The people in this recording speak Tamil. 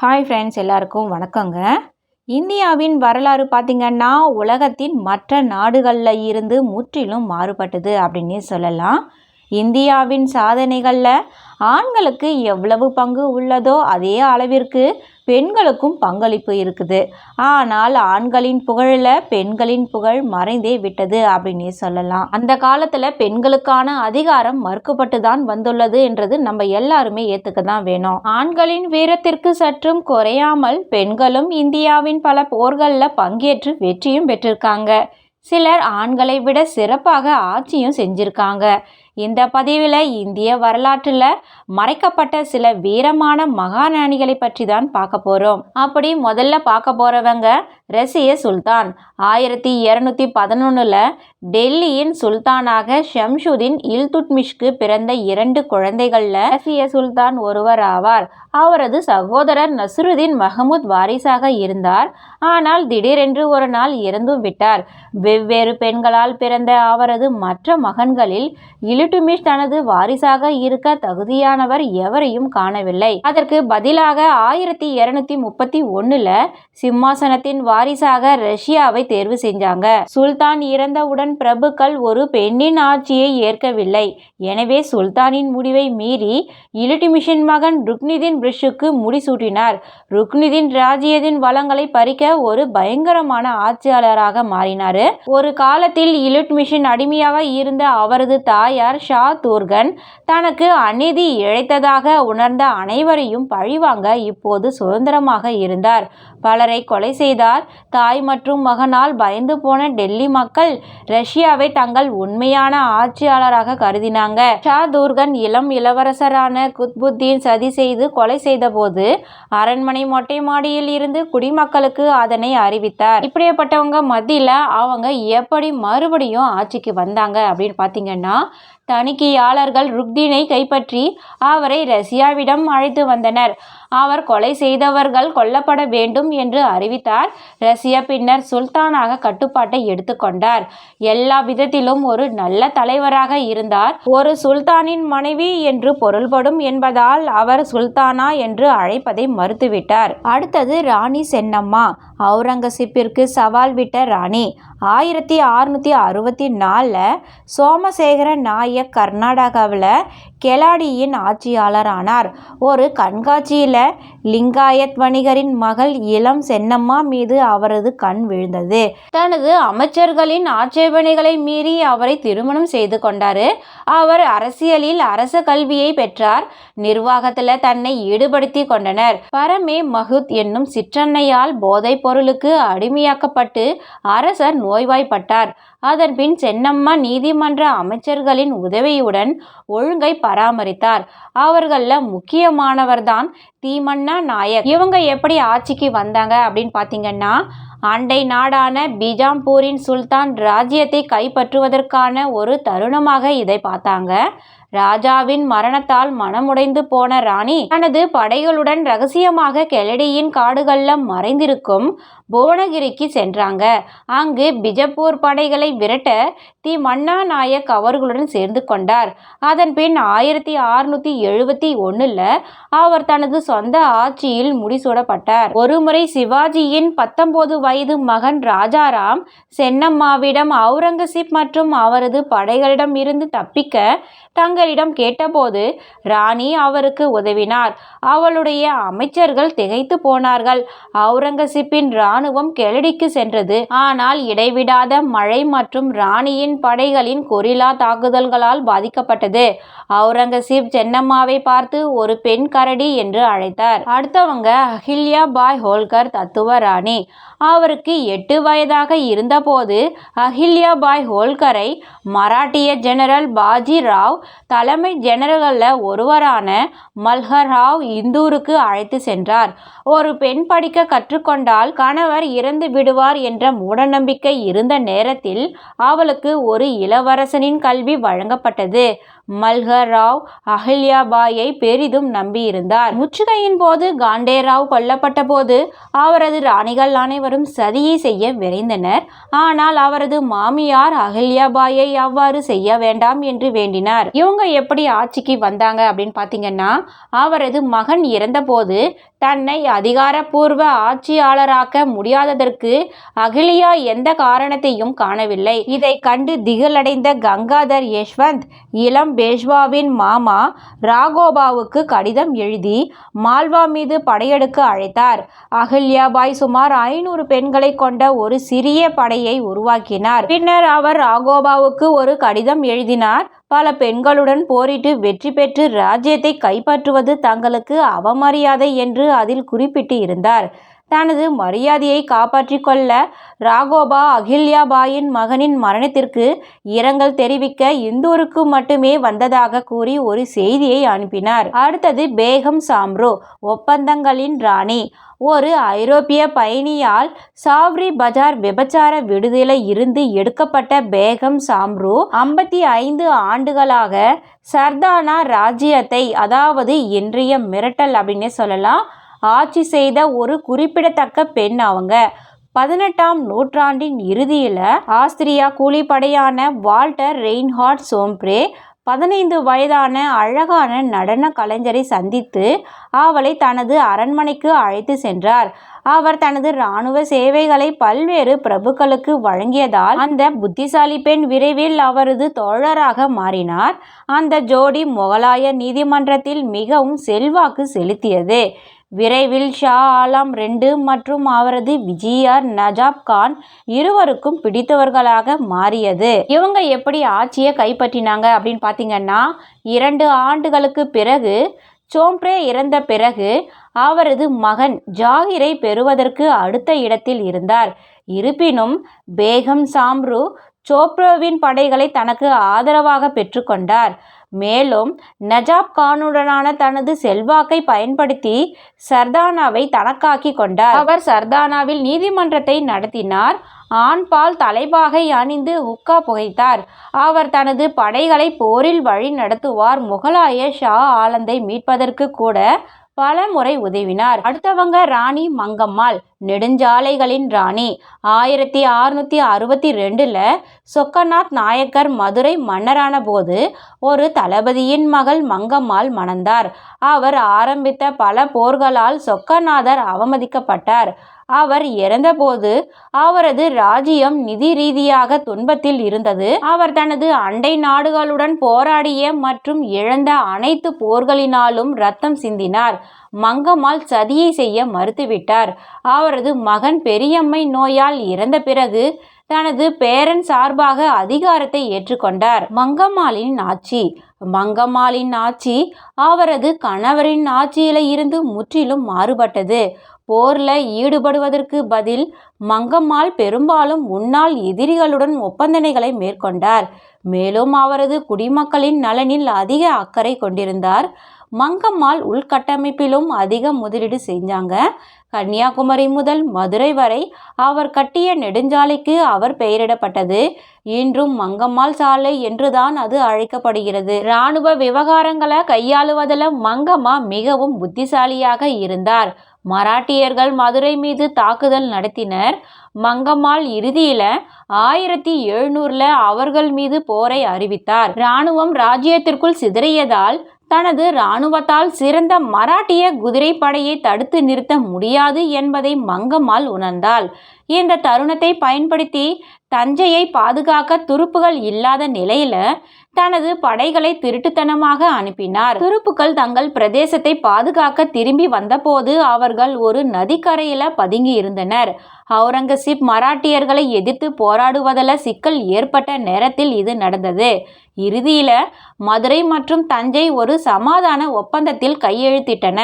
ஹாய் ஃப்ரெண்ட்ஸ் எல்லாருக்கும் வணக்கங்க. இந்தியாவின் வரலாறு பார்த்திங்கன்னா உலகத்தின் மற்ற நாடுகளில் இருந்து முற்றிலும் மாறுபட்டது அப்படின்னே சொல்லலாம். இந்தியாவின் சாதனைகளில் ஆண்களுக்கு எவ்வளவு பங்கு உள்ளதோ அதே அளவிற்கு பெண்களுக்கும் பங்களிப்பு இருக்குது. ஆனால் ஆண்களின் புகழில் பெண்களின் புகழ் மறைந்தே விட்டது அப்படின்னே சொல்லலாம். அந்த காலத்தில் பெண்களுக்கான அதிகாரம் மறுக்கப்பட்டு தான் வந்துள்ளது என்றது நம்ம எல்லாருமே ஏற்றுக்க தான் வேணும். ஆண்களின் வீரத்திற்கு சற்றும் குறையாமல் பெண்களும் இந்தியாவின் பல போர்களில் பங்கேற்று வெற்றியும் பெற்றிருக்காங்க. சிலர் ஆண்களை விட சிறப்பாக ஆட்சியும் செஞ்சிருக்காங்க. இந்த பதிவில் இந்திய வரலாற்றில் மறைக்கப்பட்ட சில வீரமான மகாராணிகளை பற்றி தான் பார்க்க போகிறோம் அப்படி முதல்ல பார்க்க போகிறவங்க ரசிய சுல்தான். ஆயிரத்தி இரநூத்தி பதினொன்றில் டெல்லியின் சுல்தானாக ஷம்ஷுதீன் இல்துட்மிஷ்க்கு பிறந்த இரண்டு குழந்தைகளில் ரசிய சுல்தான் ஒருவர் ஆவார். அவரது சகோதரர் நசுருதீன் மஹமூத் வாரிசாக இருந்தார். ஆனால் திடீரென்று ஒரு நாள் இறந்தும் விட்டார் வெவ்வேறு பெண்களால் பிறந்த அவரது மற்ற மகன்களில் இல்டுமிஷ் தனது வாரிசாக இருக்க தகுதியானவர் எவரையும் காணவில்லை. அதற்கு பதிலாக ஆயிரத்தி இருநூத்தி முப்பத்தி ஒன்னுல சிம்மாசனத்தின் வாரிசாக ரஷ்யாவை தேர்வு செஞ்சாங்க. சுல்தான் இறந்தவுடன் பிரபுக்கள் ஒரு பெண்ணின் ஆட்சியை ஏற்கவில்லை. எனவே சுல்தானின் முடிவை மீறி இலுட்டுமிஷின் மகன் ருக்னிதின் பிரிஷுக்கு முடிசூட்டினார். ருக்னிதின் ராஜ்யத்தின் வளங்களை பறிக்க ஒரு பயங்கரமான ஆட்சியாளராக மாறினார். ஒரு காலத்தில் இலுட்மிஷின் அடிமையாக இருந்த அவரது தாயார் ஷா தூர்கன் தனக்கு அநீதி இழைத்ததாக உணர்ந்த அனைவரையும் பழிவாங்க இப்போது சுதந்திரமாக இருந்தார். பலர் கொலை செய்தார். தாய் மற்றும் மகனால் பயந்து போன டெல்லி மக்கள் ரஷ்யாவை தங்கள் உண்மையான ஆட்சியாளராக கருதினாங்க. ஷா தூர்கன் இளம் இளவரசரான குத்புத்தீன் சதி செய்து கொலை செய்தபோது அரண்மனை மொட்டை மாடியில் இருந்து குடிமக்களுக்கு அதனை அறிவித்தார். இப்படியேப்பட்டவங்க மத்தியில் அவங்க எப்படி மறுபடியும் ஆட்சிக்கு வந்தாங்க அப்படின்னு பார்த்தீங்கன்னா தணிக்கையாளர்கள் ருக்தீனை கைப்பற்றி அவரை ரஷ்யாவிடம் அழைத்து வந்தனர். அவர் கொலை செய்தவர்கள் கொல்லப்பட வேண்டும் என்று அறிவித்தார். ரஷ்யா பின்னர் சுல்தானாக கட்டுப்பாட்டை எடுத்துக்கொண்டார் எல்லா விதத்திலும் ஒரு நல்ல தலைவராக இருந்தார். ஒரு சுல்தானின் மனைவி என்று பொருள்படும் என்பதால் அவர் சுல்தானா என்று அழைப்பதை மறுத்துவிட்டார். அடுத்தது ராணி சென்னம்மா. அவுரங்கசீப்பிற்கு சவால் விட்ட ராணி ஆயிரத்தி அறுநூற்றி அறுபத்தி நாலில் சோமசேகர நாயக் கர்நாடகாவில் கெலாடியின் ஆட்சியாளரானார். ஒரு கண்காட்சியில் லிங்காயத் வணிகரின் மகள் இளம் சென்னம்மா மீது அவரது கண் விழுந்தது. தனது அமைச்சர்களின் ஆட்சேபனைகளை மீறி அவரை திருமணம் செய்து கொண்டார். அவர் அரசியலில் அரச கல்வியை பெற்றார். நிர்வாகத்தில் தன்னை ஈடுபடுத்தி கொண்டனர். பரமே மகுத் என்னும் சிற்றன்னையால் போதைப் பொருளுக்கு அடிமையாக்கப்பட்டு அரசர் நோய்வாய்ப்பட்டார். அதன்பின் சென்னம்மா நீதிமன்ற அமைச்சர்களின் உதவியுடன் ஒழுங்கை பராமரித்தார். அவர்களில் முக்கியமானவர்தான் தீமன்னா நாயக் இவங்க எப்படி ஆட்சிக்கு வந்தாங்க அப்படின்னு பார்த்தீங்கன்னா அண்டை நாடான பிஜாம்பூரின் சுல்தான் ராஜ்யத்தை கைப்பற்றுவதற்கான ஒரு தருணமாக இதை பார்த்தாங்க. ராஜாவின் மரணத்தால் மனமுடைந்து போன ராணி தனது படைகளுடன் ரகசியமாக கெலடியின் காடுகள்ல மறைந்திருக்கும் புவனகிரிக்கு சென்றாங்க. அங்கு பிஜப்பூர் படைகளை விரட்ட தி மன்னா நாயக் அவர்களுடன் சேர்ந்து கொண்டார். அதன் பின் ஆயிரத்தி அறுநூத்தி எழுபத்தி ஒன்னுல அவர் தனது சொந்த ஆட்சியில் முடிசூடப்பட்டார். ஒருமுறை சிவாஜியின் பத்தொன்பது வயது மகன் ராஜாராம் சென்னம்மாவிடம் அவுரங்கசீப் மற்றும் அவரது படைகளிடம் இருந்து தப்பிக்க தங்களிடம் கேட்டபோது ராணி அவருக்கு உதவினார். அவளுடைய அமைச்சர்கள் திகைத்து போனார்கள். அவுரங்கசீப்பின் இராணுவம் கெலடிக்கு சென்றது. ஆனால் இடைவிடாத மழை மற்றும் ராணியின் படைகளின் கொரில்லா தாக்குதல்களால் பாதிக்கப்பட்டது. அவுரங்கசீப் சென்னம்மாவை பார்த்து ஒரு பெண் கரடி என்று அழைத்தார். அடுத்தவங்க அஹில்யா பாய் ஹோல்கர் தத்துவ ராணி. அவருக்கு எட்டு வயதாக இருந்தபோது அஹில்யா பாய் ஹோல்கரை மராட்டிய ஜெனரல் பாஜி ராவ் தலைமை ஜெனரல்களில் ஒருவரான மல்ஹர் ராவ் இந்தூருக்கு அழைத்து சென்றார். ஒரு பெண் படிக்க கற்றுக்கொண்டால் கணவர் இறந்து விடுவார் என்ற மூடநம்பிக்கை இருந்த நேரத்தில் அவளுக்கு ஒரு இளவரசனின் கல்வி வழங்கப்பட்டது. மல்ஹராவ் ராவ் பெரிதும் நம்பியிருந்தார். முற்றுகையின் போது காண்டேராவ் கொல்லப்பட்ட போது அவரது ராணிகள் அனைவரும் சதியை செய்ய விரைந்தனர். ஆனால் அவரது மாமியார் அகல்யாபாயை அவ்வாறு செய்ய வேண்டாம் என்று வேண்டினார். இவங்க எப்படி ஆட்சிக்கு வந்தாங்க அப்படின்னு பார்த்தீங்கன்னா அவரது மகன் இறந்தபோது தன்னை அதிகாரப்பூர்வ ஆட்சியாளராக்க முடியாததற்கு அகிலியா எந்த காரணத்தையும் காணவில்லை. இதை கண்டு திகழடைந்த கங்காதர் யஷ்வந்த் இளம் பேஷ்வாவின் மாமா ராகோபாவுக்கு கடிதம் எழுதி மால்வா மீது படையெடுக்க அழைத்தார். அகல்யாபாய் சுமார் ஐநூறு பெண்களை கொண்ட ஒரு சிறிய படையை உருவாக்கினார். பின்னர் அவர் ராகோபாவுக்கு ஒரு கடிதம் எழுதினார். பல பெண்களுடன் போரிட்டு வெற்றி பெற்று ராஜ்யத்தை கைப்பற்றுவது தங்களுக்கு அவமரியாதை என்று அதில் குறிப்பிட்டு இருந்தார். தனது மரியாதையை காப்பாற்றிக் கொள்ள ராகோபா அகில்யாபாயின் மகனின் மரணத்திற்கு இரங்கல் தெரிவிக்க இந்தூருக்கு மட்டுமே வந்ததாக கூறி ஒரு செய்தியை அனுப்பினார். அடுத்தது பேகம் சாம்ரோ ஒப்பந்தங்களின் ராணி. ஒரு ஐரோப்பிய பயணியால் சாவ்ரி பஜார் விபச்சார விடுதலை இருந்து எடுக்கப்பட்ட பேகம் சாம்ரு ஐம்பத்தி ஐந்து ஆண்டுகளாக சர்தானா ராஜ்யத்தை அதாவது இன்றைய மிரட்டல் அப்படின்னே சொல்லலாம் ஆட்சி செய்த ஒரு குறிப்பிடத்தக்க பெண் அவங்க. பதினெட்டாம் நூற்றாண்டின் இறுதியில் ஆஸ்திரியா கூலிப்படையான வால்டர் ரெயின்ஹார்ட் சோம்ப்ரே பதினைந்து வயதான அழகான நடன கலைஞரை சந்தித்து அவளை தனது அரண்மனைக்கு அழைத்து சென்றார். அவர் தனது இராணுவ சேவைகளை பல்வேறு பிரபுக்களுக்கு வழங்கியதால் அந்த புத்திசாலி பெண் விரைவில் அவரது தோழராக மாறினார். அந்த ஜோடி முகலாய நீதிமன்றத்தில் மிகவும் செல்வாக்கு செலுத்தியது. விரைவில் ஷா ஆலம் ரெண்டு மற்றும் அவரது விஜிஆர் நஜாப் கான் இருவருக்கும் பிடித்தவர்களாக மாறியது. இவங்க எப்படி ஆட்சியை கைப்பற்றினாங்க அப்படின்னு பார்த்தீங்கன்னா இரண்டு ஆண்டுகளுக்கு பிறகு சோம்ப்ரே இறந்த பிறகு அவரது மகன் ஜாகிரை பெறுவதற்கு அடுத்த இடத்தில் இருந்தார். இருப்பினும் பேகம் சாம்ரு சோப்ரோவின் படைகளை தனக்கு ஆதரவாக பெற்றுக்கொண்டார். மேலும் நஜாப் கானுடனான தனது செல்வாக்கை பயன்படுத்தி சர்தானாவை தனக்காக்கி கொண்டார். அவர் சர்தானாவில் நீதிமன்றத்தை நடத்தினார். ஆண்பால் தலைபாகை அணிந்து உக்கா புகைத்தார். அவர் தனது படைகளை போரில் வழி நடத்துவார் முகலாய ஷா ஆலந்தை மீட்பதற்கு கூட பல முறை உதவினார். அடுத்தவங்க ராணி மங்கம்மாள் நெடுஞ்சாலைகளின் ராணி. ஆயிரத்தி அறுநூத்தி அறுபத்தி ரெண்டுல சொக்கநாத் நாயக்கர் மதுரை மன்னரான போது ஒரு தளபதியின் மகள் மங்கம்மாள் மணந்தார். அவர் ஆரம்பித்த பல போர்களால் சொக்கநாதர் அவமதிக்கப்பட்டார். அவர் இறந்தபோது அவரது ராஜ்யம் நிதி ரீதியாக துன்பத்தில் இருந்தது. அவர் தனது அண்டை நாடுகளுடன் போராடிய மற்றும் இழந்த அனைத்து போர்களினாலும் ரத்தம் சிந்தினார். மங்கம்மாள் சதியை செய்ய மறுத்துவிட்டார். அவரது மகன் பெரியம்மை நோயால் இறந்த பிறகு தனது பேரன் சார்பாக அதிகாரத்தை ஏற்றுக்கொண்டார். மங்கம்மாளின் ஆட்சி. மங்கம்மாளின் ஆட்சி அவரது கணவரின் ஆட்சியில இருந்து முற்றிலும் மாறுபட்டது. போரில் ஈடுபடுவதற்கு பதில் மங்கம்மாள் பெரும்பாலும் முன்னாள் எதிரிகளுடன் ஒப்பந்தனைகளை மேற்கொண்டார். மேலும் அவரது குடிமக்களின் நலனில் அதிக அக்கறை கொண்டிருந்தார். மங்கம்மாள் உள்கட்டமைப்பிலும் அதிக முதலீடு செஞ்சாங்க. கன்னியாகுமரி முதல் மதுரை வரை அவர் கட்டிய நெடுஞ்சாலைக்கு அவர் பெயரிடப்பட்டது. இன்றும் மங்கம்மாள் சாலை என்றுதான் அது அழைக்கப்படுகிறது. இராணுவ விவகாரங்களை கையாளுவதில் மங்கம்மா மிகவும் புத்திசாலியாக இருந்தார். மராட்டியர்கள் மதுரை மீது தாக்குதல் நடத்தினர். மங்கம்மாள் இறுதியில ஆயிரத்தி எழுநூறுல அவர்கள் மீது போரை அறிவித்தார். இராணுவம் ராஜ்யத்திற்குள் சிதறியதால் தனது இராணுவத்தால் சிறந்த மராட்டிய குதிரைப்படையை தடுத்து நிறுத்த முடியாது என்பதை மங்கம்மாள் உணர்ந்தாள். இந்த தருணத்தை பயன்படுத்தி தஞ்சையை பாதுகாக்க துருப்புகள் இல்லாத நிலையில தனது படைகளை திருட்டுத்தனமாக அனுப்பினார். துருப்புக்கள் தங்கள் பிரதேசத்தை பாதுகாக்க திரும்பி வந்தபோது அவர்கள் ஒரு நதிக்கரையில பதுங்கி இருந்தனர். அவுரங்கசீப் மராட்டியர்களை எதிர்த்து போராடுவதில் சிக்கல் ஏற்பட்ட நேரத்தில் இது நடந்தது. இறுதியில மதுரை மற்றும் தஞ்சை ஒரு சமாதான ஒப்பந்தத்தில் கையெழுத்திட்டன.